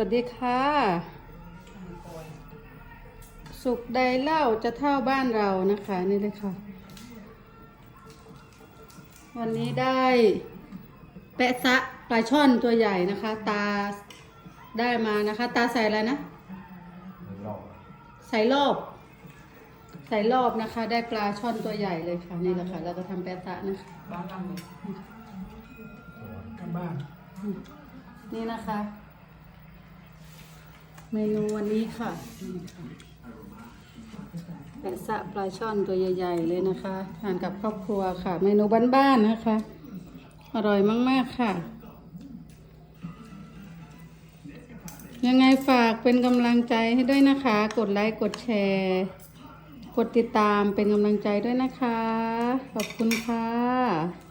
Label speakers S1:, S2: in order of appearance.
S1: วัสดีค่ะ สุขใดเล่าจะเท่าบ้านเรานะคะนี่เลยค่ะ วันนี้ได้แปะซะปลาช่อนตัวใหญ่นะคะ ตาได้มานะคะ ตาใส่อะไรนะ ใส่รอบ ใส่รอบนะคะ ได้ปลาช่อนตัวใหญ่เลยค่ะนี่แหละค่ะแล้วก็ทำแปะซะนะคะ
S2: บ้านเราเลย
S3: กันบ้าน
S1: นี่นะคะ เมนูวันนี้ค่ะแปะซะปลาช่อนตัวใหญ่ ๆ เลยนะคะ ทานกับครอบครัวค่ะ เมนูบ้านๆนะคะ อร่อยมาก ๆ ค่ะ ยังไงฝากเป็นกำลังใจให้ด้วยนะคะ กดไลค์กดแชร์ กดติดตามเป็นกำลังใจด้วยนะคะ ขอบคุณค่ะ